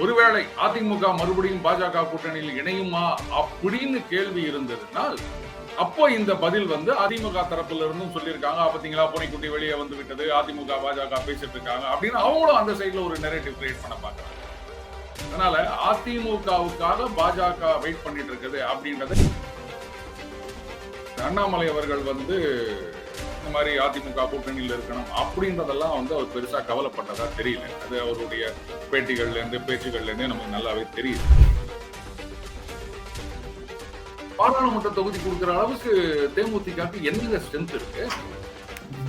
ஒருவேளை அதிமுக மறுபடியும் பாஜக கூட்டணியில் இணையுமா அப்படின்னு கேள்வி இருந்ததுனால் அப்போ இந்த பதில் வந்து அதிமுக தரப்புல இருந்தும் சொல்லியிருக்காங்க பாத்தீங்களா பூனைக்குட்டி வெளியே வந்து விட்டது அதிமுக பாஜக பேசிட்டு இருக்காங்க. அப்படின்னு அவங்களும் அந்த சைட்ல ஒரு நெரேட்டிவ் கிரியேட் பண்ண பாக்குறாங்க அதனால அதிமுகவுக்காக பாஜக வெயிட் பண்ணிட்டு இருக்குது அப்படின்றது அண்ணாமலை அவர்கள் வந்து இந்த மாதிரி அதிமுக கூட்டணியில் இருக்கணும் அப்படின்றதெல்லாம் வந்து அவர் பெருசா கவலைப்பட்டதா தெரியல. அது அவருடைய பேட்டிகள்ல இருந்து பேச்சுகள்ல இருந்தே நமக்கு நல்லாவே தெரியுது. பாராளுமன்ற தொகுதி கொடுக்கிற அளவுக்கு தேமுதிகக்கு என்னங்க ஸ்ட்ரென்த் இருக்கு?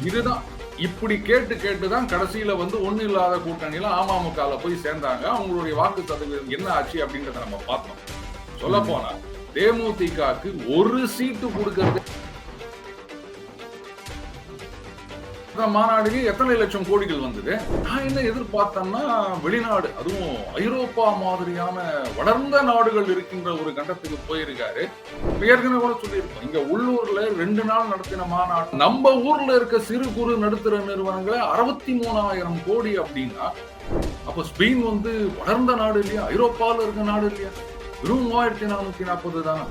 இதுதான். இப்படி கேட்டு கேட்டு தான் கடைசியில வந்து ஒண்ணு இல்லாத கூட்டணியில அமமுகல போய் சேர்ந்தாங்க. அவங்களுடைய வாக்கு சதவீதம் என்ன ஆச்சு அப்படின்றத நம்ம பார்த்தோம். சொல்ல போனா தேமுதிகக்கு ஒரு சீட்டு கொடுக்கறது மாநாடுக்கு எத்தனை லட்சம் கோடிகள் வந்தது? நான் என்ன எதிர்பார்த்தேன்னா வெளிநாடு அதுவும் ஐரோப்பா மாதிரியான வளர்ந்த நாடுகள் இருக்கின்ற ஒரு கண்டத்துக்கு போயிருக்காரு. ஏற்கனவே கூட சொல்லியிருக்கோம். இங்க உள்ளூர்ல ரெண்டு நாள் நடத்தின மாநாடு. நம்ம ஊர்ல இருக்க சிறு குறு நடுத்தர நிறுவனங்களை அறுபத்தி மூணாயிரம் கோடி அப்படின்னா அப்ப ஸ்பெயின் வந்து வளர்ந்த நாடு இல்லையா? ஐரோப்பால இருக்க நாடு இல்லையா? வெறும் மூவாயிரத்தி நானூத்தி நாற்பது தான்.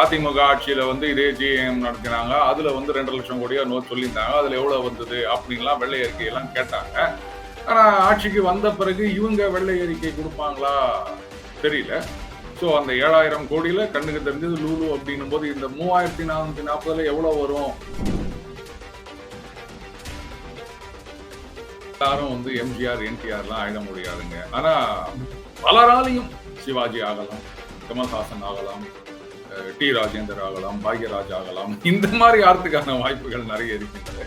அதிமுக ஆட்சியில வந்து இதே ஜிஎம் நடத்தினாங்க. அதுல வந்து ரெண்டு லட்சம் கோடியா நோட் சொல்லியிருந்தாங்க. அதுல எவ்வளவு வந்தது அப்படின்லாம் வெள்ளை அறிக்கை எல்லாம் கேட்டாங்க. ஆனா ஆட்சிக்கு வந்த பிறகு இவங்க வெள்ளை அறிக்கை கொடுப்பாங்களா தெரியல. ஸோ அந்த ஏழாயிரம் கோடியில கண்ணுக்கு தெரிஞ்சது லூலு அப்படின்னும் போது இந்த மூவாயிரத்தி நானூத்தி நாற்பதுல எவ்வளவு வரும்? எல்லாரும் வந்து எம்ஜிஆர் என்டிஆர்லாம் ஆயிட முடியாதுங்க. ஆனா பலராலையும் சிவாஜி ஆகலாம் கமல்ஹாசன் ஆகலாம் டி ராஜேந்தர் ஆகலாம் பாக்யராஜ் ஆகலாம். இந்த மாதிரி ஆர்த்துக்கான வாய்ப்புகள் நிறைய இருக்கின்றது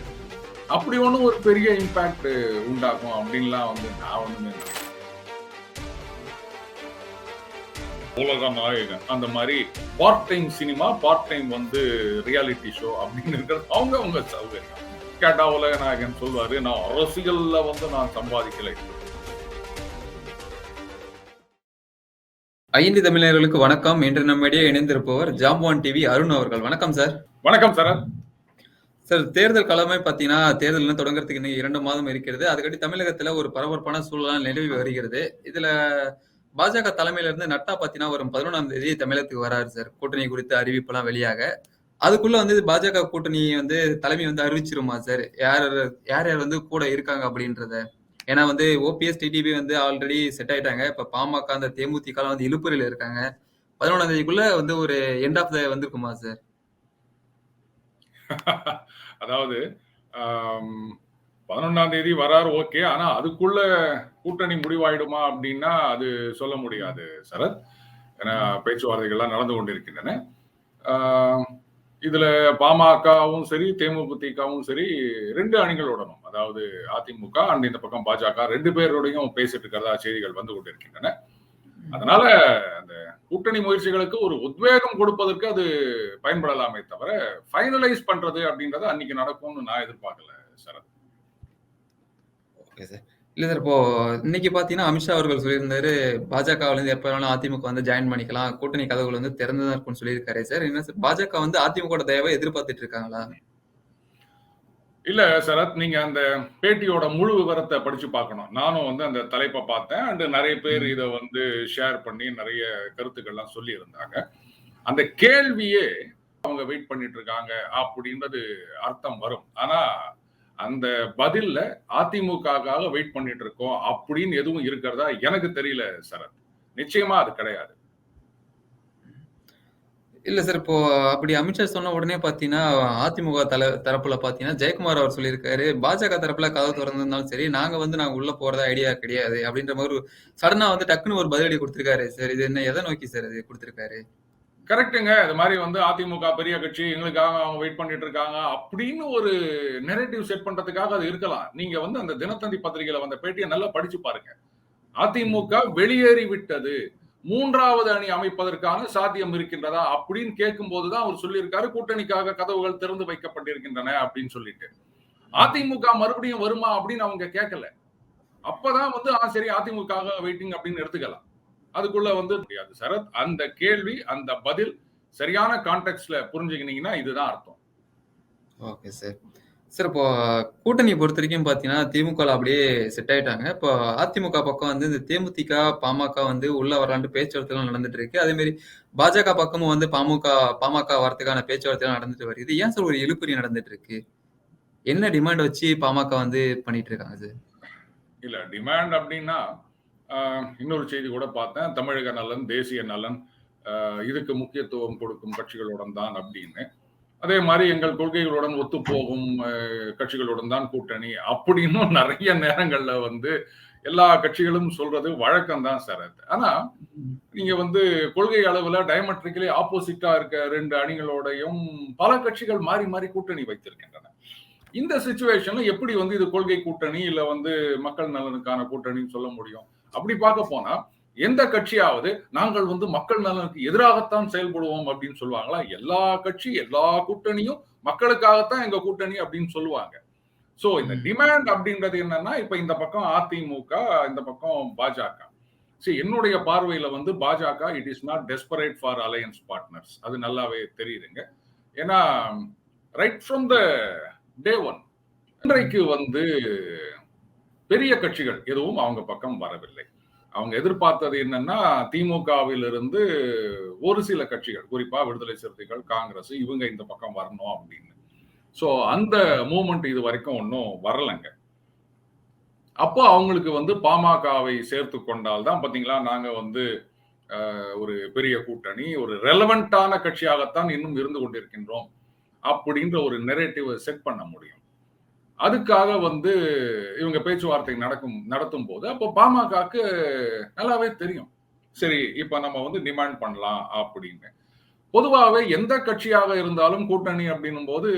அப்படி ஒன்றும் ஒரு பெரிய இம்பேக்ட் உண்டாகும் அப்படின்லாம் வந்து நான் ஒன்றுமே உலக நாயகன். அந்த மாதிரி part time cinema part time வந்து ரியாலிட்டி ஷோ அப்படின்னு இருக்கிறது அவங்க அவங்க சௌகரியம். கேட்டா உலக நாயகன் சொல்வாரு நான் அரசியல்ல வந்து நான் சம்பாதிக்கலை. ஐந்து தமிழர்களுக்கு வணக்கம். இன்று நம்மிடையே இணைந்திருப்பவர் ஜாம்பவான் டிவி அருண் அவர்கள். வணக்கம் சார் வணக்கம் சரத் சார் தேர்தல் களமே பார்த்தீங்கன்னா தேர்தல் தொடங்குறதுக்கு இன்னும் இரண்டு மாதம் இருக்கிறது. அதுக்கடி தமிழகத்துல ஒரு பரபரப்பான சூழலாம் நிலவி வருகிறது. இதுல பாஜக தலைமையில இருந்து நட்டா பார்த்தீங்கன்னா வரும் பதினொன்றாம் தேதி தமிழகத்துக்கு வராரு சார் கூட்டணி குறித்த அறிவிப்பெல்லாம் வெளியாக. அதுக்குள்ள வந்து பாஜக கூட்டணி வந்து தலைமை வந்து அறிவிச்சிருமா சார் யார் யார் யார் வந்து கூட இருக்காங்க அப்படின்றத? ஏன்னா வந்து ஓபிஎஸ் டிடிபி வந்து ஆல்ரெடி செட் ஆயிட்டாங்க. இப்ப பாமக அந்த தேமுதிக வந்து இழுப்புறையில இருக்காங்க. பதினொன்றாம் தேதிக்குள்ள வந்து ஒரு எண்ட் ஆஃப் த வந்திருக்குமா சார் அதாவது பதினொன்னாம் தேதி வராரு ஓகே ஆனா அதுக்குள்ள கூட்டணி முடிவாயிடுமா அப்படின்னா அது சொல்ல முடியாது சரத். ஏன்னா பேச்சுவார்த்தைகள்லாம் நடந்து கொண்டிருக்கின்றன. இதுல பாமகவும் சரி தேமுதிகவும் சரி ரெண்டு அணிகளுடனும் அதாவது அதிமுக அண்ட் இந்த பக்கம் பாஜக ரெண்டு பேரோடையும் பேசிட்டு இருக்கிறதா செய்திகள் வந்து கொண்டிருக்கின்றன. அதனால அந்த கூட்டணி முயற்சிகளுக்கு ஒரு உத்வேகம் கொடுப்பதற்கு அது பயன்படலாமே தவிர ஃபைனலைஸ் பண்றது அப்படின்றது அன்னைக்கு நடக்கும்னு நான் எதிர்பார்க்கல சரத். ஓகே சார் இல்ல சார் இப்போ இன்னைக்கு பாத்தீங்கன்னா அமித்ஷா அவர்கள் சொல்லியிருந்தாரு பாஜகவுல இருந்து எப்ப வேணாலும் அதிமுக வந்து ஜாயின் பண்ணிக்கலாம் கூட்டணி கதவுகள் வந்து திறந்துதான் இருக்கும்னு சொல்லியிருக்காரு. சார் என்ன சார் பாஜக வந்து அதிமுக தயவை எதிர்பார்த்துட்டு இருக்காங்களா? இல்ல சரத் நீங்க அந்த பேட்டியோட முழு விவரத்தை படிச்சு பார்க்கணும். நானும் வந்து அந்த தலைப்பை பார்த்தேன். அண்ட் நிறைய பேர் இதை வந்து ஷேர் பண்ணி நிறைய கருத்துக்கள்லாம் சொல்லி இருந்தாங்க அந்த கேள்வியே அவங்க வெயிட் பண்ணிட்டு இருக்காங்க அப்படின்றது அர்த்தம் வரும். ஆனா அந்த பதில்ல அதிமுகக்காக வெயிட் பண்ணிட்டு இருக்கோம் அப்படின்னு எதுவும் இருக்கிறதா எனக்கு தெரியல சரத் நிச்சயமா அது கிடையாது. இல்ல சார் இப்போ அப்படி அமித்ஷா சொன்ன உடனே பாத்தீங்கன்னா அதிமுக தல தரப்புல பாத்தீங்கன்னா ஜெயக்குமார் அவர் சொல்லியிருக்காரு பாஜக தரப்புல கதவு திறந்திருந்தாலும் சரி நாங்க வந்து நாங்க உள்ள போறதா ஐடியா கிடையாது அப்படின்ற மாதிரி சடனா வந்து டக்குன்னு ஒரு பதிலடி கொடுத்திருக்காரு சார் இது என்ன எதை நோக்கி சார் இது கொடுத்திருக்காரு? கரெக்டுங்க. இது மாதிரி வந்து அதிமுக பெரிய கட்சி எங்களுக்காக அவங்க வெயிட் பண்ணிட்டு இருக்காங்க அப்படின்னு ஒரு நெரேட்டிவ் செட் பண்றதுக்காக அது இருக்கலாம். நீங்க வந்து அந்த தினத்தந்தி பத்திரிகையில வந்த பேட்டியை நல்லா படிச்சு பாருங்க. அதிமுக வெளியேறி விட்டது. மூன்றாவது அணி அமைப்பதற்கான சாத்தியம் இருக்கின்றதா அப்படின்னு கேட்கும் போதுதான் அவர் சொல்லியிருக்காரு. கூட்டணிக்காக கதவுகள் திறந்து வைக்கப்பட்டிருக்கின்றன அப்படின்னு சொல்லிட்டு. அதிமுக மறுபடியும் வருமா அப்படின்னு அவங்க கேட்கல. அப்பதான் வந்து ஆ சரி அதிமுக வெயிட்டிங் அப்படின்னு எடுத்துக்கலாம். அதுக்குள்ள வந்து முடியாது சரத் அந்த கேள்வி அந்த பதில் சரியான கான்டெக்ட்ல புரிஞ்சுக்கினீங்கன்னா இதுதான் அர்த்தம் ஓகே சார் சார் இப்போ கூட்டணியை பொறுத்த வரைக்கும் பார்த்தீங்கன்னா, திமுகல அப்படியே செட் ஆயிட்டாங்க. இப்போ அதிமுக பக்கம் வந்து இந்த தேமுதிக, பாமக வந்து உள்ள வரலான்ட்டு பேச்சுவார்த்தைலாம் நடந்துட்டு இருக்கு. அதே மாரி பாஜக பக்கமும் வந்து பாமுக பாமக வரதுக்கான பேச்சுவார்த்தைலாம் நடந்துட்டு வருது. ஏன் சார் ஒரு இழுபறி நடந்துட்டு இருக்கு? என்ன டிமாண்ட் வச்சு பாமக வந்து பண்ணிட்டு இருக்காங்க சார்? இல்ல டிமாண்ட் அப்படின்னா இன்னொரு செய்தி கூட பார்த்தேன். தமிழக நலன் தேசிய நலன் இதுக்கு முக்கியத்துவம் கொடுக்கும் கட்சிகளுடன் தான் அப்படின்னு. அதே மாதிரி எங்கள் கொள்கைகளுடன் ஒத்துப்போகும் கட்சிகளுடன் தான் கூட்டணி அப்படின்னும் நிறைய நேரங்கள்ல வந்து எல்லா கட்சிகளும் சொல்றது வழக்கம் தான் சார் அது. ஆனா நீங்க வந்து கொள்கை அளவுல டயமெட்ரிக்கலி ஆப்போசிட்டா இருக்க ரெண்டு அணிகளோடையும் பல கட்சிகள் மாறி மாறி கூட்டணி வைத்திருக்கின்றன. இந்த சுச்சுவேஷன்ல எப்படி வந்து இது கொள்கை கூட்டணி இல்ல வந்து மக்கள் நலனுக்கான கூட்டணின்னு சொல்ல முடியும்? அப்படி பார்க்க போனா எந்த கட்சியாவது நாங்கள் வந்து மக்கள் நலனுக்கு எதிராகத்தான் செயல்படுவோம் அப்படின்னு சொல்லுவாங்களா? எல்லா கட்சி எல்லா கூட்டணியும் மக்களுக்காகத்தான் எங்க கூட்டணி அப்படின்னு சொல்லுவாங்க. சோ இந்த. டிமாண்ட் அப்படின்றது என்னன்னா இப்ப இந்த பக்கம் அதிமுக இந்த பக்கம் பாஜக. சரி என்னுடைய பார்வையில வந்து BJP it is not desperate for alliance partners அது நல்லாவே தெரியுதுங்க. ஏன்னா right from the day one இன்றைக்கு வந்து பெரிய கட்சிகள் எதுவும் அவங்க பக்கம் வரவில்லை. அவங்க எதிர்பார்த்தது என்னன்னா திமுகவிலிருந்து ஒரு சில கட்சிகள் குறிப்பா விடுதலை சிறுத்தைகள் காங்கிரஸ் இவங்க இந்த பக்கம் வரணும் அப்படின்னு. சோ அந்த மூமெண்ட் இது வரைக்கும் ஒன்றும் வரலைங்க. அப்போ அவங்களுக்கு வந்து பாமகவை சேர்த்து கொண்டால் தான் பாத்தீங்களா நாங்க வந்து ஒரு பெரிய கூட்டணி ஒரு ரெலவெண்டான கட்சியாகத்தான் இன்னும் இருந்து கொண்டிருக்கின்றோம் அப்படின்ற ஒரு நெரேட்டிவ் செட் பண்ண முடியும். அதுக்காக வந்து இவங்க பேச்சுவார்த்தை நடக்கும் நடத்தும் போது அப்போ பாமகக்கு நல்லாவே தெரியும். சரி இப்ப நம்ம வந்து டிமாண்ட் பண்ணலாம் அப்படின்னு. பொதுவாகவே எந்த கட்சியாக இருந்தாலும் கூட்டணி அப்படின்னும் போது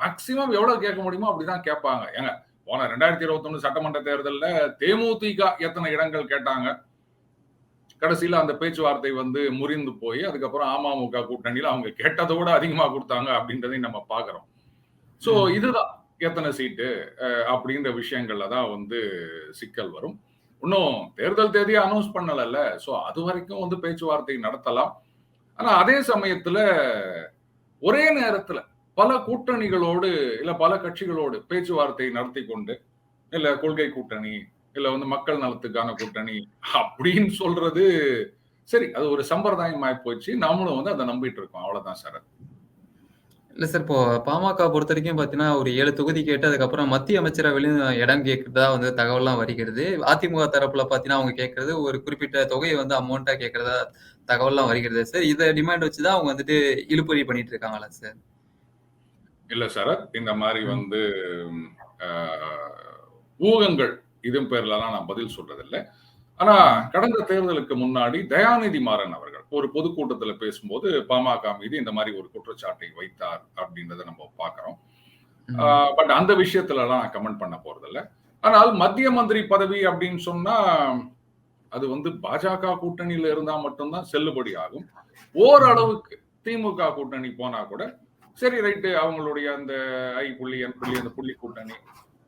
மேக்சிமம் எவ்வளவு கேட்க முடியுமோ அப்படிதான் கேட்பாங்க. ஏங்க போன ரெண்டாயிரத்தி இருபத்தொன்னு சட்டமன்ற தேர்தல்ல தேமுதிக எத்தனை இடங்கள் கேட்டாங்க? கடைசியில அந்த பேச்சுவார்த்தை வந்து முறிந்து போய் அதுக்கப்புறம் அமமுக கூட்டணியில அவங்க கேட்டதை விட அதிகமா கொடுத்தாங்க அப்படின்றதையும் நம்ம பாக்குறோம் சோ ம். இதுதான். எத்தனை சீட்டு அப்படின்ற விஷயங்கள்ல தான் வந்து சிக்கல் வரும். இன்னும் தேர்தல் தேதியை அனௌன்ஸ் பண்ணலைல்ல. சோ அது வரைக்கும் வந்து பேச்சுவார்த்தை நடத்தலாம். ஆனா அதே சமயத்துல ஒரே நேரத்துல பல கூட்டணிகளோடு இல்ல பல கட்சிகளோடு பேச்சுவார்த்தை நடத்தி கொண்டு இல்ல கொள்கை கூட்டணி இல்ல வந்து மக்கள் நலத்துக்கான கூட்டணி அப்படின்னு சொல்றது சரி அது ஒரு சம்பிரதாயம் போச்சு. நாமளும் வந்து அதை நம்பிட்டு இருக்கோம். அவ்வளவுதான் சார் இல்ல சார் இப்போ பாமக பொறுத்த வரைக்கும் பார்த்தீங்கன்னா, ஒரு 7 தொகுதி கேட்டு அதுக்கப்புறம் மத்திய அமைச்சரவையிலும் இடம் கேட்கிறதா வந்து தகவல்லாம் வருகிறது. அதிமுக தரப்புல பார்த்தீங்கன்னா, அவங்க கேட்கிறது ஒரு குறிப்பிட்ட தொகையை வந்து அமௌண்ட்டா கேட்கிறதா தகவல்லாம் வருகிறது சார். இத டிமாண்ட் வச்சு தான் அவங்க வந்துட்டு இழுபறி பண்ணிட்டு இருக்காங்களா சார்? இல்ல சரத் இந்த மாதிரி. வந்து ஊகங்கள் இதன் பேர்லலாம் நான் பதில் சொல்றதில்ல ஆனா கடந்த தேர்தலுக்கு முன்னாடி தயாநிதி மாறன் அவர்கள் ஒரு பொதுக்கூட்டத்துல பேசும்போது பாமக மீது இந்த மாதிரி ஒரு குற்றச்சாட்டை வைத்தார் அப்படின்றத நம்ம பார்க்கிறோம். ம். பட் அந்த விஷயத்துல எல்லாம் நான் கமெண்ட் பண்ண போறதில்ல. ஆனால் மத்திய மந்திரி பதவி அப்படின்னு சொன்னா அது வந்து பாஜக கூட்டணியில இருந்தா மட்டும்தான் செல்லுபடி ஆகும். ஓரளவுக்கு திமுக கூட்டணி போனா கூட சரி ரைட்டு அவங்களுடைய அந்த ஐ புள்ளி என் புள்ளி அந்த புள்ளி கூட்டணி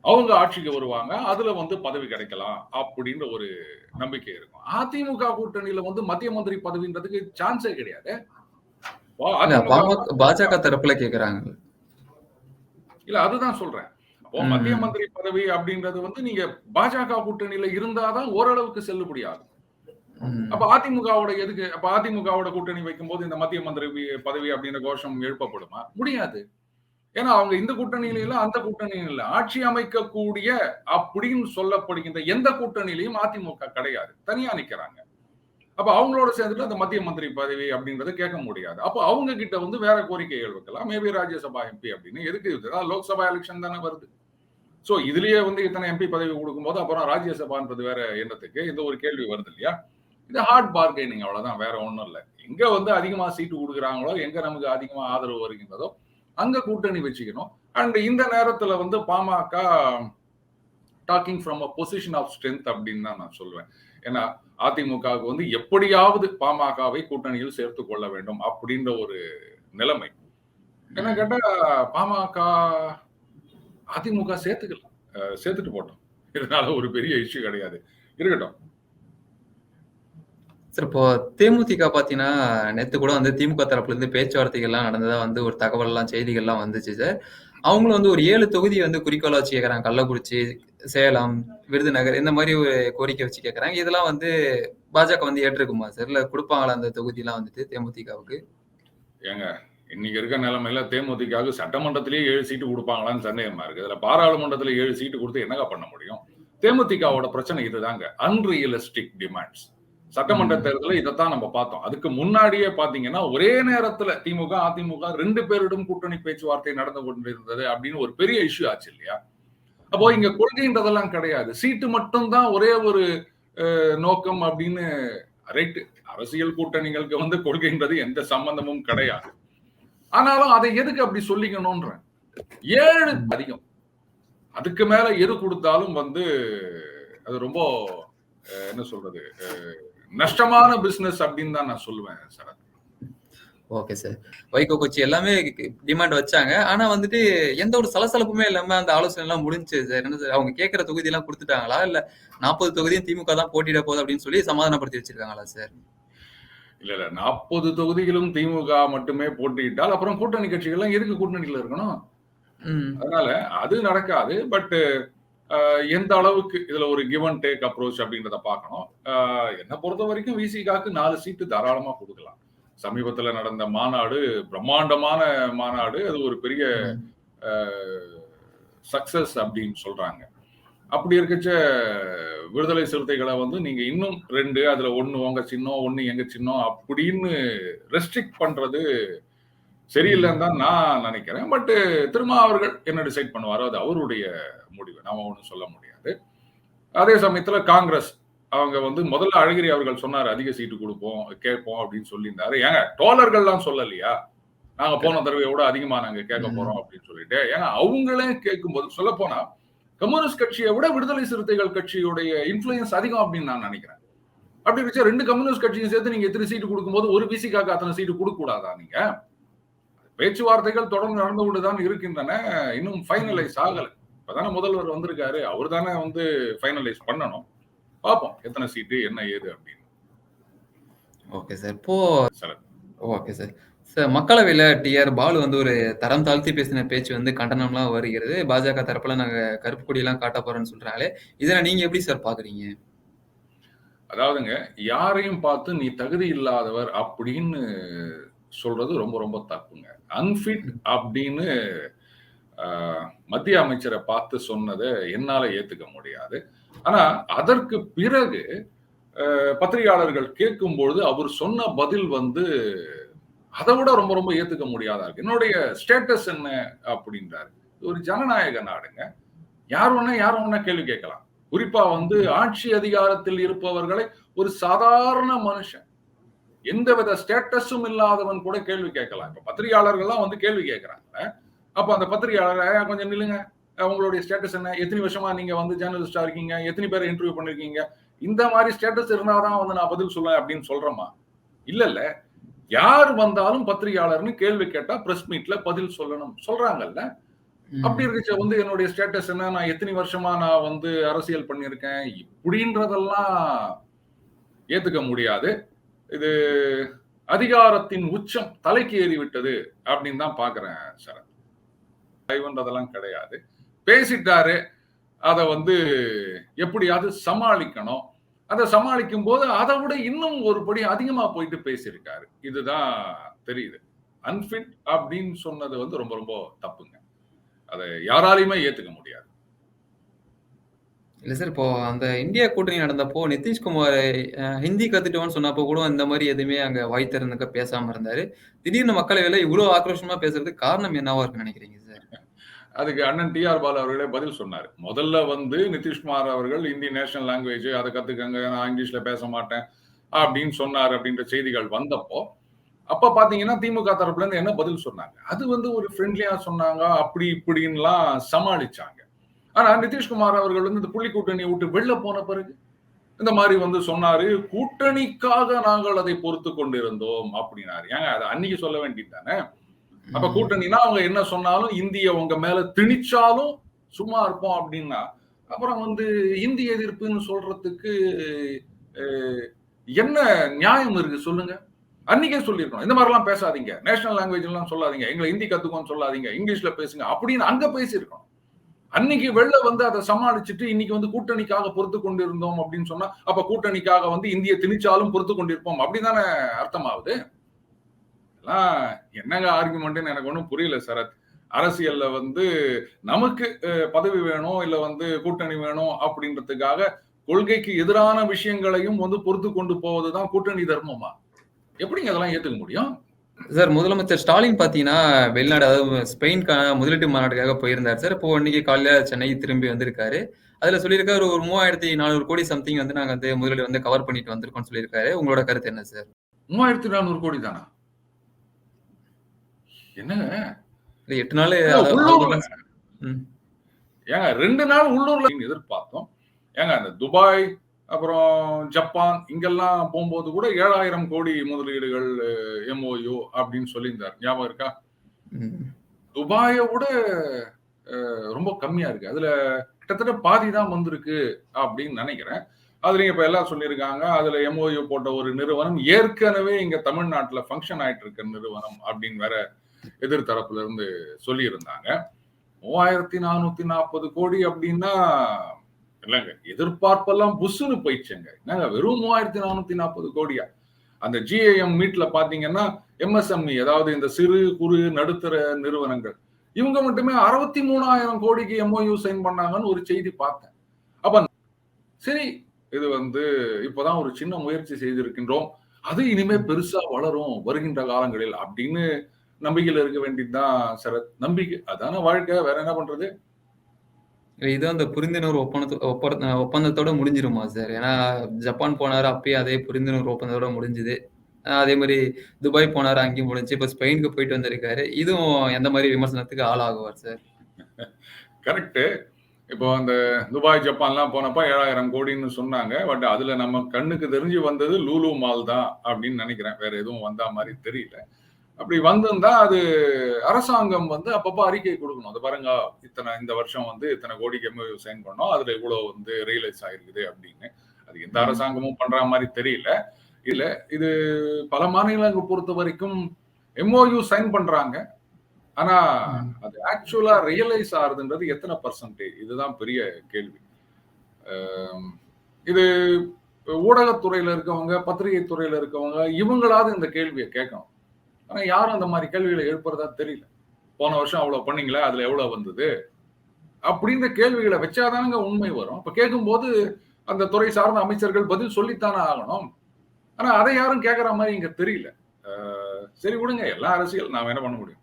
அவங்க ஆட்சிக்கு வருவாங்க அதுல வந்து பதவி கிடைக்கலாம் அப்படின்ற ஒரு நம்பிக்கை இருக்கும் அதிமுக கூட்டணியில வந்து மத்திய மந்திரி பதவின்றதுக்கு சான்ஸே கிடையாது பாஜக தரப்புல கேட்கறாங்க. இல்ல அதுதான் சொல்றேன். மத்திய மந்திரி பதவி அப்படின்றது வந்து நீங்க பாஜக கூட்டணியில இருந்தாதான் ஓரளவுக்கு செல்லுபடி ஆகும் ம். அப்ப அதிமுகவோட எதுக்கு அப்ப அதிமுகவோட கூட்டணி வைக்கும்போது இந்த மத்திய மந்திரி பதவி அப்படின்ற கோஷம் எழுப்பப்படுமா முடியாது ஏன்னா அவங்க இந்த கூட்டணியில இல்லை அந்த கூட்டணியில இல்லை. ஆட்சி அமைக்கக்கூடிய அப்படின்னு சொல்லப்படுகின்ற எந்த கூட்டணியிலையும் அதிமுக கிடையாது. தனியா நிக்கிறாங்க. அப்ப அவங்களோட சேர்ந்துட்டு அந்த மத்திய மந்திரி பதவி அப்படின்றத கேட்க முடியாது. அப்ப அவங்க கிட்ட வந்து வேற கோரிக்கைகள் வைக்கலாம் மேபி ராஜ்யசபா எம்பி அப்படின்னு. எதுக்கு லோக்சபா எலெக்ஷன் தானே வருது. சோ இதுலயே வந்து இத்தனை எம்பி பதவி கொடுக்கும்போது அப்புறம் ராஜ்யசபான்றது வேற என்னத்துக்கு இந்த ஒரு கேள்வி வருது இல்லையா? இது ஹார்ட் பார்கெனிங் அவ்வளவுதான். வேற ஒண்ணும் இல்லை. எங்க வந்து அதிகமா சீட்டு கொடுக்குறாங்களோ எங்க நமக்கு அதிகமா ஆதரவு வருகின்றதோ அங்க கூட்டணி வச்சுக்கணும். அண்ட் இந்த நேரத்துல வந்து PMK talking from a position of strength அப்படின்னு தான் நான் சொல்லுவேன் ஏன்னா அதிமுகவுக்கு வந்து எப்படியாவது பாமகவை கூட்டணியில் சேர்த்து கொள்ள வேண்டும் அப்படின்ற ஒரு நிலைமை. என்ன கேட்டா பாமக அதிமுக சேர்த்துக்கலாம் சேர்த்துட்டு போட்டோம். இதனால ஒரு பெரிய இஷ்யூ கிடையாது. இருக்கட்டும். சார் இப்போ தேமுதிக பார்த்தீங்கன்னா, நேத்து கூட வந்து திமுக தரப்புல இருந்து பேச்சுவார்த்தைகள்லாம் நடந்ததா வந்து ஒரு தகவல்லாம், செய்திகள்லாம் வந்துச்சு சார். அவங்களும் வந்து ஒரு ஏழு தொகுதி வந்து குறிக்கோளாக வச்சு கேட்கறாங்க கள்ளக்குறிச்சி சேலம் விருதுநகர் இந்த மாதிரி ஒரு கோரிக்கை வச்சு கேட்கறாங்க இதெல்லாம் வந்து பாஜக வந்து ஏற்றுக்குமா சார்? இல்ல கொடுப்பாங்களா அந்த தொகுதியெலாம் வந்துட்டு தேமுதிகவுக்கு? ஏங்க இன்னைக்கு இருக்க நிலைமையில தேமுதிகவுக்கு சட்டமன்றத்திலேயே ஏழு சீட்டு கொடுப்பாங்களான்னு சந்தேகமா இருக்கு. இதுல பாராளுமன்றத்துல ஏழு சீட்டு கொடுத்து என்னங்க பண்ண முடியும்? தேமுதிகவோட பிரச்சனை இதுதாங்க. அன்ரியலிஸ்டிக் டிமாண்ட்ஸ் சட்டமன்ற தேர்தலில் இதைத்தான் நம்ம பார்த்தோம். அதுக்கு முன்னாடியே பாத்தீங்கன்னா ஒரே நேரத்துல திமுக அதிமுக ரெண்டு பேரிடம் கூட்டணி பேச்சுவார்த்தை நடந்து கொண்டிருந்தது அப்படின்னு ஒரு பெரிய இஷ்யூ ஆச்சு இல்லையா? அப்போ இங்க கொள்கைன்றதெல்லாம் கிடையாது. சீட்டு மட்டும்தான் ஒரே ஒரு நோக்கம் அப்படின்னு ரைட்டு அரசியல் கூட்டணிகளுக்கு வந்து கொள்கைன்றது எந்த சம்பந்தமும் கிடையாது. ஆனாலும் அதை எதுக்கு அப்படி சொல்லிக்கணும்ன்ற ஏழு அதிகம். அதுக்கு மேல எது கொடுத்தாலும் வந்து அது ரொம்ப என்ன சொல்றது நஷ்டமான பிசினஸ் அப்படின்னு தான் நான் சொல்லுவேன் sir. Okay sir Vaiko Kochi எல்லாமே டிமாண்ட் வச்சாங்க. ஆனா வந்துட்டு எந்த ஒரு சலசலப்புமே இல்லாம அந்த ஆலோசனை எல்லாம் முடிஞ்சு சார் என்ன சார் அவங்க கேட்கிற தொகுதி எல்லாம் கொடுத்துட்டாங்களா? இல்ல நாற்பது தொகுதியும் திமுக தான் போட்டியிட போகுது அப்படின்னு சொல்லி சமாதானப்படுத்தி வச்சிருக்காங்களா சார் இல்ல இல்ல. நாற்பது தொகுதிகளும் திமுக மட்டுமே போட்டியிட்டால் அப்புறம் கூட்டணி கட்சிகள்லாம் எதுக்கு கூட்டணியில இருக்கணும்? ம். அதனால அது நடக்காது. பட் எந்த அளவுக்கு இதுல ஒரு கிவ் அண்ட் டேக் அப்ரோச் அப்படின்றத பார்க்கணும். என்னை பொறுத்த வரைக்கும் விசிகாக்கு நாலு சீட்டு தாராளமா கொடுக்கலாம். சமீபத்துல நடந்த மாநாடு பிரம்மாண்டமான மாநாடு அது ஒரு பெரிய சக்சஸ் அப்படின்னு சொல்றாங்க. அப்படி இருக்கச்ச விடுதலை சிறுத்தைகளை வந்து நீங்க இன்னும் ரெண்டு அதுல ஒன்னு உங்க சின்னம் ஒன்னு எங்க சின்னம் அப்படின்னு ரெஸ்ட்ரிக்ட் பண்றது சரியில்லைன்னு தான் நான் நினைக்கிறேன். பட் திருமா அவர்கள் என்ன டிசைட் பண்ணுவாரோ அது அவருடைய முடிவு. நாம ஒன்றும் சொல்ல முடியாது. அதே சமயத்துல காங்கிரஸ் அவங்க வந்து முதல்ல அழகிரி அவர்கள் சொன்னார் அதிக சீட்டு கொடுப்போம் கேட்போம் அப்படின்னு சொல்லியிருந்தாரு. ஏங்க டோலர்கள்லாம் சொல்லலையா? நாங்க போன தடவை விட அதிகமா நாங்க கேட்க போறோம் அப்படின்னு சொல்லிட்டு. ஏன்னா அவங்களே கேட்கும்போது சொல்ல போனா கம்யூனிஸ்ட் கட்சியை விட விடுதலை சிறுத்தைகள் கட்சியுடைய இன்ஃபுளுயன்ஸ் அதிகம் அப்படின்னு நான் நினைக்கிறேன். அப்படி வச்சு ரெண்டு கம்யூனிஸ்ட் கட்சியும் சேர்த்து நீங்க எத்தனை சீட்டு கொடுக்கும்போது ஒரு பிசிக்காக்கு அத்தனை சீட்டு கொடுக்க கூடாதா நீங்க? பேச்சுவார்த்தைகள் தொடர்ந்து நடந்து கொண்டுதான் இருக்கின்றன. இன்னும் ஃபைனலைஸ் ஆகல. இப்பதானே முதல்வர் வந்திருக்காரு. அவர் தானே வந்து ஃபைனலைஸ் பண்ணணும். பார்ப்போம். எத்தனை சீட்டு என்ன ஏது அப்படின்னு. ஓகே சார் இப்போ சார் ஓகே சார் சார் மக்களவையில டிஆர் பாலு வந்து ஒரு தரம் தாழ்த்தி பேசின பேச்சு வந்து கண்டனம்லாம் வருகிறது. பாஜக தரப்புல நாங்க கருப்பு கொடியெல்லாம் காட்ட போறோம்னு சொல்றாங்களே. இதை நீங்க எப்படி சார் பாக்குறீங்க அதாவதுங்க யாரையும் பார்த்து நீ தகுதி இல்லாதவர் அப்படின்னு சொல்றது ரொம்ப ரொம்ப தப்புங்க. அன்ஃபிட் அப்படின்னு மத்திய அமைச்சரை பார்த்து சொன்னதை என்னால ஏத்துக்க முடியாது. ஆனா அதற்கு பிறகு பத்திரிகையாளர்கள் கேட்கும் பொழுது அவர் சொன்ன பதில் வந்து அதை விட ரொம்ப ரொம்ப ஏத்துக்க முடியாதா இருக்கு. என்னுடைய ஸ்டேட்டஸ் என்ன அப்படின்றாரு. ஒரு ஜனநாயக நாடுங்க. யார் ஒன்னா யார் ஒன்னா கேள்வி கேட்கலாம். குறிப்பா வந்து ஆட்சி அதிகாரத்தில் இருப்பவர்களை ஒரு சாதாரண மனுஷன் எந்தவித ஸ்டேட்டஸும் இல்லாதவன் கூட கேள்வி கேட்கலாம். இப்ப பத்திரிகையாளர்கள்லாம் வந்து கேள்வி கேட்கறாங்க. அப்ப அந்த பத்திரிகையாளர் "ஐயா, கொஞ்சம் நில்லுங்க. உங்களுடைய ஸ்டேட்டஸ் என்ன? எத்தனை வருஷமா நீங்க வந்து ஜேர்னலிஸ்டா இருக்கீங்க? எத்தனை பேர் இன்டர்வியூ பண்ணிருக்கீங்க? இந்த மாதிரி ஸ்டேட்டஸ் இருந்தாதான் வந்து நான் பதில் சொல்லுவேன் அப்படின்னு சொல்றேமா இல்ல இல்ல யார் வந்தாலும் பத்திரிகையாளர்னு கேள்வி கேட்டா பிரஸ் மீட்ல பதில் சொல்லணும். சொல்றாங்கல்ல. அப்படி இருந்துச்சு வந்து என்னுடைய ஸ்டேட்டஸ் என்ன? நான் எத்தனை வருஷமா நான் வந்து அரசியல் பண்ணியிருக்கேன்? இப்படின்றதெல்லாம் ஏத்துக்க முடியாது. இது அதிகாரத்தின் உச்சம் தலைக்கு ஏறிவிட்டது அப்படின்னு தான் பாக்குறேன் சரண் லைவ்ன்றதெல்லாம் கிடையாது. பேசிட்டாரு. அதை வந்து எப்படியாவது சமாளிக்கணும். அதை சமாளிக்கும் போது அதை விட இன்னும் ஒரு படி அதிகமா போயிட்டு பேசியிருக்காரு. இதுதான் தெரியுது. அன்ஃபிட் அப்படின்னு சொன்னது வந்து ரொம்ப ரொம்ப தப்புங்க. அதை யாராலையுமே ஏத்துக்க முடியாது. இல்ல சார் இப்போ அந்த இந்தியா கூட்டணி நடந்தப்போ நிதிஷ்குமார் ஹிந்தி கத்துட்டோம்னு சொன்னப்போ கூட இந்த மாதிரி எதுவுமே அங்க வாய் திறந்துக்க பேசாம இருந்தாரு. திடீர்னு மக்களவையில இவ்வளவு ஆக்ரோஷமா பேசுறதுக்கு காரணம் என்னவா இருக்குன்னு நினைக்கிறீங்க சார் அதுக்கு அண்ணன் டி ஆர் பாலு அவர்களே பதில் சொன்னார். முதல்ல வந்து நிதிஷ்குமார் அவர்கள் இந்தி நேஷனல் லாங்குவேஜ் அதை கத்துக்கங்க நான் இங்கிலீஷ்ல பேச மாட்டேன் அப்படின்னு சொன்னார் அப்படின்ற செய்திகள் வந்தப்போ அப்ப பாத்தீங்கன்னா திமுக தரப்புல இருந்து என்ன பதில் சொன்னாங்க? அது வந்து ஒரு ஃப்ரெண்ட்லியா சொன்னாங்க அப்படி இப்படின்லாம் சமாளிச்சாங்க. ஆனா நிதிஷ்குமார் அவர்கள் வந்து இந்த புள்ளி கூட்டணியை விட்டு வெளில போன பிறகு இந்த மாதிரி வந்து சொன்னாரு கூட்டணிக்காக நாங்கள் அதை பொறுத்து கொண்டிருந்தோம் அப்படின்னாரு. ஏங்க அதை அன்னைக்கு சொல்ல வேண்டியது தானே? அப்ப கூட்டணினா அவங்க என்ன சொன்னாலும் இந்திய உங்க மேல திணிச்சாலும் சும்மா இருப்போம் அப்படின்னா அப்புறம் வந்து இந்திய எதிர்ப்புன்னு சொல்றதுக்கு என்ன நியாயம் இருக்கு சொல்லுங்க? அன்னைக்கே சொல்லியிருக்கணும். இந்த மாதிரிலாம் பேசாதீங்க. நேஷனல் லாங்குவேஜ் எல்லாம் சொல்லாதீங்க. எங்களை ஹிந்தி கத்துக்கோன்னு சொல்லாதீங்க. இங்கிலீஷ்ல பேசுங்க அப்படின்னு அங்க பேசியிருக்கணும். அன்னைக்கு வெளில வந்து அதை சமாளிச்சுட்டு இன்னைக்கு வந்து கூட்டணிக்காக பொறுத்து கொண்டிருந்தோம் அப்படின்னு சொன்னா அப்ப கூட்டணிக்காக வந்து இந்திய திணிச்சாலும் பொறுத்து கொண்டிருப்போம். அப்படிதானே அர்த்தமாகுது? எல்லாம் என்னங்க ஆர்குமெண்ட்னு எனக்கு ஒன்றும் புரியல சரத். அரசியல்ல வந்து நமக்கு பதவி வேணும் இல்ல வந்து கூட்டணி வேணும் அப்படின்றதுக்காக கொள்கைக்கு எதிரான விஷயங்களையும் வந்து பொறுத்து கொண்டு போவதுதான் கூட்டணி தர்மமா? எப்படிங்க அதெல்லாம் ஏத்துக்க முடியும்? சார் முதலமைச்சர் ஸ்டாலின் பாத்தீங்கன்னா வெளிநாடு அதாவது ஸ்பெயின்கான முதலீட்டு மாநாட்டுக்காக போயிருந்தார் சார். இப்போ இன்னைக்கு காலையில சென்னை திரும்பி வந்திருக்காரு. அதுல சொல்லியிருக்காரு ஒரு மூவாயிரத்தி நானூறு கோடி சம்திங் வந்து நாங்க வந்து முதலீடு வந்து கவர் பண்ணிட்டு வந்திருக்கோம்னு சொல்லியிருக்காரு. உங்களோட கருத்து என்ன சார்? மூவாயிரத்தி நானூறு கோடி தானா? என்னங்க? இல்ல எட்டு நாள். ஏங்க ரெண்டு நாள் உள்ளூர்ல எதிர்பார்த்தோம். ஏங்க அந்த துபாய் அப்புறம் ஜப்பான் இங்கெல்லாம் போகும்போது கூட ஏழாயிரம் கோடி முதலீடுகள் எம்ஓயு அப்படின்னு சொல்லியிருந்தார். ஞாபகம் இருக்கா. துபாயை விட ரொம்ப கம்மியா இருக்கு. அதுல கிட்டத்தட்ட பாதி தான் வந்திருக்கு அப்படின்னு நினைக்கிறேன். அதுல இப்ப எல்லாம் சொல்லியிருக்காங்க. அதுல எம்ஓயு போட்ட ஒரு நிறுவனம் ஏற்கனவே இங்க தமிழ்நாட்டுல ஃபங்க்ஷன் ஆயிட்டு இருக்க நிறுவனம் அப்படின்னு வேற எதிர்த்தரப்புல இருந்து சொல்லியிருந்தாங்க. மூவாயிரத்தி நானூத்தி நாற்பது கோடி அப்படின்னா இல்லைங்க எதிர்பார்ப்பெல்லாம் புஷ்ஷுன்னு போயிடுச்சுங்க. என்னங்க வெறும் மூவாயிரத்தி நானூத்தி நாற்பது கோடியா? அந்த ஜிஏஎம் மீட்ல பாத்தீங்கன்னா எம்எஸ்எம்இ அதாவது இந்த சிறு குறு நடுத்தர நிறுவனங்கள் இவங்க மட்டுமே அறுபத்தி மூணாயிரம் கோடிக்கு எம்ஓயு சைன் பண்ணாங்கன்னு ஒரு செய்தி பார்த்தேன். அப்ப சரி இது வந்து இப்பதான் ஒரு சின்ன முயற்சி செய்திருக்கின்றோம். அது இனிமே பெருசா வளரும் வருகின்ற காலங்களில் அப்படின்னு நம்பிக்கையில இருக்க வேண்டியதுதான் சரத் நம்பிக்கை. அதான வாழ்க்கை வேற என்ன பண்றது? இது அந்த புரிந்துணர்வு ஒப்பந்த- ஒப்பந்தத்தோட முடிஞ்சிருமா சார்? ஏன்னா ஜப்பான் போனாரு அப்பயே அதே புரிந்துணர்வு ஒப்பந்தத்தோட முடிஞ்சுது. அதே மாதிரி துபாய் போனாரு அங்கேயும் முடிஞ்சு இப்ப ஸ்பெயினுக்கு போயிட்டு வந்திருக்காரு. இதுவும் எந்த மாதிரி விமர்சனத்துக்கு ஆளாகுவார் சார்? கரெக்டு இப்போ அந்த துபாய் ஜப்பான்லாம் போனப்ப ஏழாயிரம் கோடின்னு சொன்னாங்க. பட் அதுல நம்ம கண்ணுக்கு தெரிஞ்சு வந்தது லூலு மால் தான் அப்படின்னு நினைக்கிறேன். வேற எதுவும் வந்தா மாதிரி தெரியல. அப்படி வந்திருந்தா அது அரசாங்கம் வந்து அப்பப்போ அறிக்கை கொடுக்கணும். அது பாருங்க இத்தனை இந்த வருஷம் வந்து இத்தனை கோடிக்கு எம்ஓயு சைன் பண்ணோம் அதுல இவ்வளவு வந்து ரியலைஸ் ஆயிருக்குது அப்படின்னு. அது எந்த. அரசாங்கமும் பண்ற மாதிரி தெரியல. இல்ல இது பல மாநிலங்கள் பொறுத்த வரைக்கும் எம்ஓயு சைன் பண்றாங்க. ஆனா. அது ஆக்சுவலா ரியலைஸ் ஆகுதுன்றது எத்தனை பர்சன்டேஜ் இதுதான் பெரிய கேள்வி. இது ஊடகத்துறையில இருக்கவங்க பத்திரிகை துறையில இருக்கவங்க இவங்களாவது இந்த கேள்வியை கேட்கணும். ஆனா யாரும் அந்த மாதிரி கேள்விகளை எழுப்புறதா தெரியல. போன வருஷம் அவ்வளவு பண்ணீங்களா? அதுல எவ்வளவு வந்தது? அப்படின்ற கேள்விகளை வச்சாதானங்க உண்மை வரும். இப்ப கேட்கும்போது அந்த துறை சார்ந்த அமைச்சர்கள் பதில் சொல்லித்தானே ஆகணும். ஆனா அதை யாரும் கேட்கற மாதிரி இங்க தெரியல. சரி விடுங்க எல்லா அரசியல் நாம என்ன பண்ண முடியும்?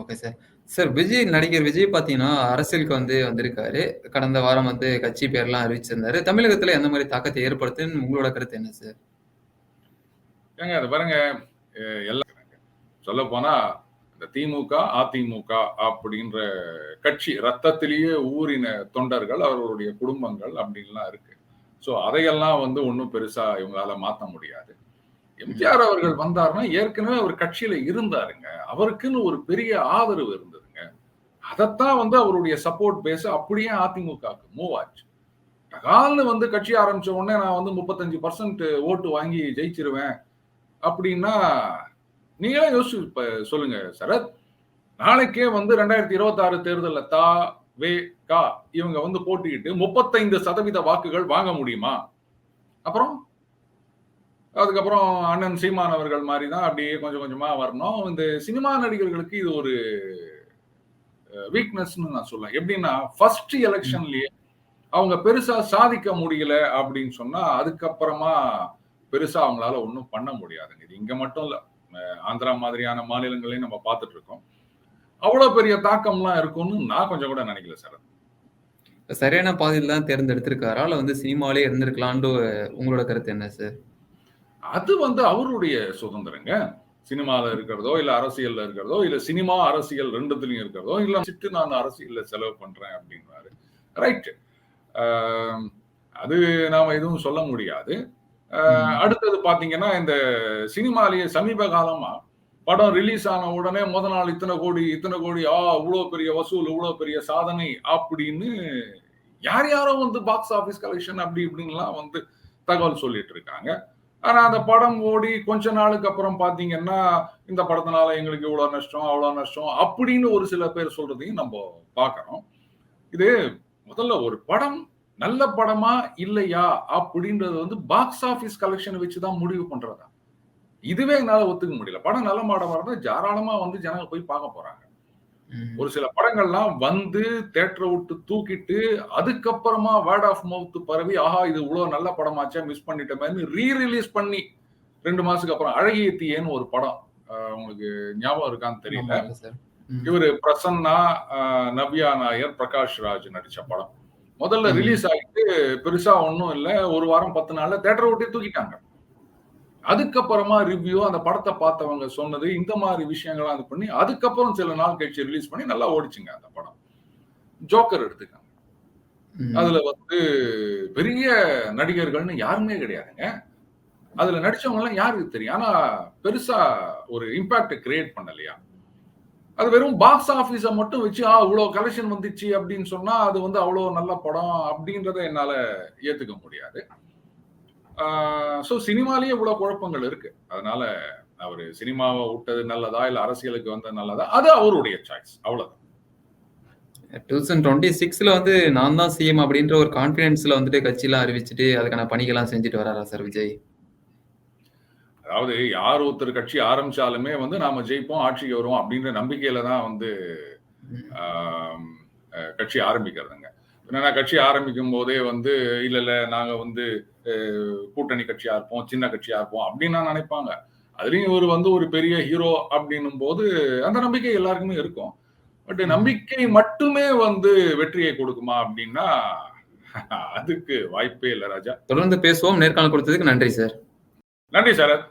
Okay sir. சார் விஜய் நடிகர் விஜய் பாத்தீங்கன்னா அரசியலுக்கு வந்து வந்திருக்காரு. கடந்த வாரம் வந்து கட்சி பேர்லாம் அறிவிச்சிருந்தாரு. தமிழகத்துல எந்த மாதிரி தாக்கத்தை ஏற்படுத்துன்னு உங்களோட கருத்து என்ன சார்? ஏங்க அது பாருங்க எல்லாம் சொல்ல போனா இந்த திமுக அதிமுக அப்படின்ற கட்சி ரத்தத்திலேயே ஊறின தொண்டர்கள் அவர்களுடைய குடும்பங்கள் அப்படின்லாம் இருக்கு. ஸோ அதையெல்லாம் வந்து ஒன்றும் பெருசா இவங்களால மாற்ற முடியாது. எம்ஜிஆர் அவர்கள் வந்தாருன்னா ஏற்கனவே அவர் கட்சியில இருந்தாருங்க. அவருக்குன்னு ஒரு பெரிய ஆதரவு இருந்ததுங்க. அதைத்தான் வந்து அவருடைய சப்போர்ட் பேஸ் அப்படியே அதிமுகவுக்கு மூவ் ஆச்சு. கால்னு வந்து கட்சி ஆரம்பிச்ச உடனே நான் வந்து முப்பத்தஞ்சு பர்சன்ட் ஓட்டு வாங்கி ஜெயிச்சிருவேன். அப்படின்னா நீங்களே யோசிச்சு சொல்லுங்க சரத். நாளைக்கே வந்து ரெண்டாயிரத்தி இருபத்தி ஆறு தேர்தலில் தா வே கா இவங்க வந்து போட்டிக்கிட்டு முப்பத்தைந்து சதவீத வாக்குகள் வாங்க முடியுமா? அப்புறம்? அதுக்கப்புறம் அண்ணன் சீமான் அவர்கள் மாதிரி தான் அப்படியே கொஞ்சம் கொஞ்சமா வரணும். இந்த சினிமா நடிகர்களுக்கு இது ஒரு வீக்னஸ்னு நான் சொல்லுவேன் எப்படின்னா ஃபர்ஸ்ட் எலெக்ஷன்லயே அவங்க பெருசா சாதிக்க முடியல அப்படின்னு சொன்னா அதுக்கப்புறமா பெருசா அவங்களால ஒன்றும் பண்ண முடியாதுங்க. இது இங்க மட்டும் இல்ல. ஆந்திரா மாதிரியான மாநிலங்களையும் நம்ம பார்த்துட்டு இருக்கோம் அவ்வளவு பெரிய தாக்கம்லாம் இருக்கும்னு நான் கொஞ்சம் கூட நினைக்கல சார். சரியான பாதையில் தான் தேர்ந்தெடுத்திருக்காரா? இல்ல வந்து சினிமாவிலே இருந்திருக்கலான்னு உங்களோட கருத்து என்ன சார்? அது வந்து அவருடைய சுதந்திரங்க. சினிமால இருக்கிறதோ இல்ல அரசியல்ல இருக்கிறதோ இல்ல சினிமா அரசியல் ரெண்டுத்துலயும் இருக்கிறதோ இல்ல சிட்டு நான் அரசியல்ல செலவு பண்றேன் அப்படின்றாரு. ரைட் அது நாம எதுவும் சொல்ல முடியாது. அடுத்தது பாத்தீங்கன்னா இந்த சினிமாலேயே சமீப காலமா படம் ரிலீஸ் ஆன உடனே முத நாள் இத்தனை கோடி இத்தனை கோடி ஆ இவ்வளோ பெரிய வசூல் இவ்வளோ பெரிய சாதனை அப்படின்னு யார் யாரோ வந்து பாக்ஸ் ஆஃபீஸ் கலெக்ஷன் அப்படி இப்படின்லாம் வந்து தகவல் சொல்லிட்டு இருக்காங்க. ஆனா அந்த படம் ஓடி கொஞ்ச நாளுக்கு அப்புறம் பாத்தீங்கன்னா இந்த படத்தினால எங்களுக்கு இவ்வளோ நஷ்டம் அவ்வளோ நஷ்டம் அப்படின்னு ஒரு சில பேர் சொல்றதையும் நம்ம பார்க்குறோம். இது முதல்ல ஒரு படம் நல்ல படமா இல்லையா அப்படின்றது வந்து பாக்ஸ் ஆபீஸ் கலெக்ஷன் வச்சுதான் முடிவு பண்றதா? இதுவே என்னால ஒத்துக்க முடியல. படம் நல்ல படமா இருந்தா தாராளமா வந்து ஜனங்க போய் பார்க்க போறாங்க. ஒரு சில படங்கள்லாம் வந்து தேட்டரை விட்டு தூக்கிட்டு அதுக்கப்புறமா வேர்ட் ஆஃப் மவுத் பரவி ஆஹா இது இவ்வளவு நல்ல படமாச்சா மிஸ் பண்ணிட்டோமேன்னு ரீ ரிலீஸ் பண்ணி ரெண்டு மாசத்துக்கு அப்புறம் அழகிய தீயன்னு ஒரு படம் உங்களுக்கு ஞாபகம் இருக்கான்னு தெரியல. இவரு பிரசன்னா நவ்யா நாயர் பிரகாஷ் ராஜ் நடிச்ச படம். முதல்ல. ரிலீஸ் ஆகிட்டு பெருசா ஒன்றும் இல்லை. ஒரு வாரம் பத்து நாள்ல தேட்டரை விட்டு தூக்கிட்டாங்க. அதுக்கப்புறமா ரிவ்யூ அந்த படத்தை பார்த்தவங்க சொன்னது இந்த மாதிரி விஷயங்கள்லாம் இது பண்ணி அதுக்கப்புறம் சில நாள் கழிச்சு ரிலீஸ் பண்ணி நல்லா ஓடிச்சுங்க அந்த படம். ஜோக்கர் எடுத்துக்காங்க. அதுல வந்து பெரிய நடிகர்கள்னு யாருமே கிடையாதுங்க. அதுல நடிச்சவங்க எல்லாம் யாருக்கு தெரியும்? ஆனா பெருசா ஒரு இம்பாக்ட் கிரியேட் பண்ணலையா? அது வெறும் பாக்ஸ் ஆஃபீஸை மட்டும் வச்சு ஆ இவ்வளவு கலெக்ஷன் வந்துச்சு அப்படின்னு சொன்னா அது வந்து அவ்வளவு நல்ல படம் அப்படின்றத என்னால ஏத்துக்க முடியாது. ஸோ சினிமாலேயே இவ்வளவு குழப்பங்கள் இருக்கு. அதனால அவர் சினிமாவை விட்டது நல்லதா இல்ல அரசியலுக்கு வந்தது நல்லதா? அது அவருடைய சாய்ஸ் அவ்வளவுதான். 2026 வந்து நான் தான் சிஎம் அப்படின்ற ஒரு கான்பிடன்ஸ்ல வந்துட்டு கட்சியெல்லாம் அறிவிச்சுட்டு அதுக்கான பணிகள்லாம் செஞ்சுட்டு வராரா சார் விஜய்? அதாவது யார் ஒருத்தர் கட்சி ஆரம்பிச்சாலுமே வந்து நாம ஜெயிப்போம் ஆட்சிக்கு வருவோம் அப்படின்ற நம்பிக்கையில தான் வந்து கட்சி ஆரம்பிக்கிறதுங்க. என்னன்னா கட்சி ஆரம்பிக்கும் போதே வந்து இல்ல இல்ல நாங்க வந்து கூட்டணி கட்சியா இருப்போம் சின்ன கட்சியா இருப்போம் அப்படின்னு நினைப்பாங்க. அதுலயும் இவர் வந்து ஒரு பெரிய ஹீரோ அப்படின்னும் போது அந்த நம்பிக்கை எல்லாருக்குமே இருக்கும். பட் நம்பிக்கை மட்டுமே வந்து வெற்றியை கொடுக்குமா அப்படின்னா அதுக்கு வாய்ப்பே இல்லை ராஜா. தொடர்ந்து பேசுவோம். நேர்காணல் கொடுத்ததுக்கு நன்றி சார். நன்றி சரத்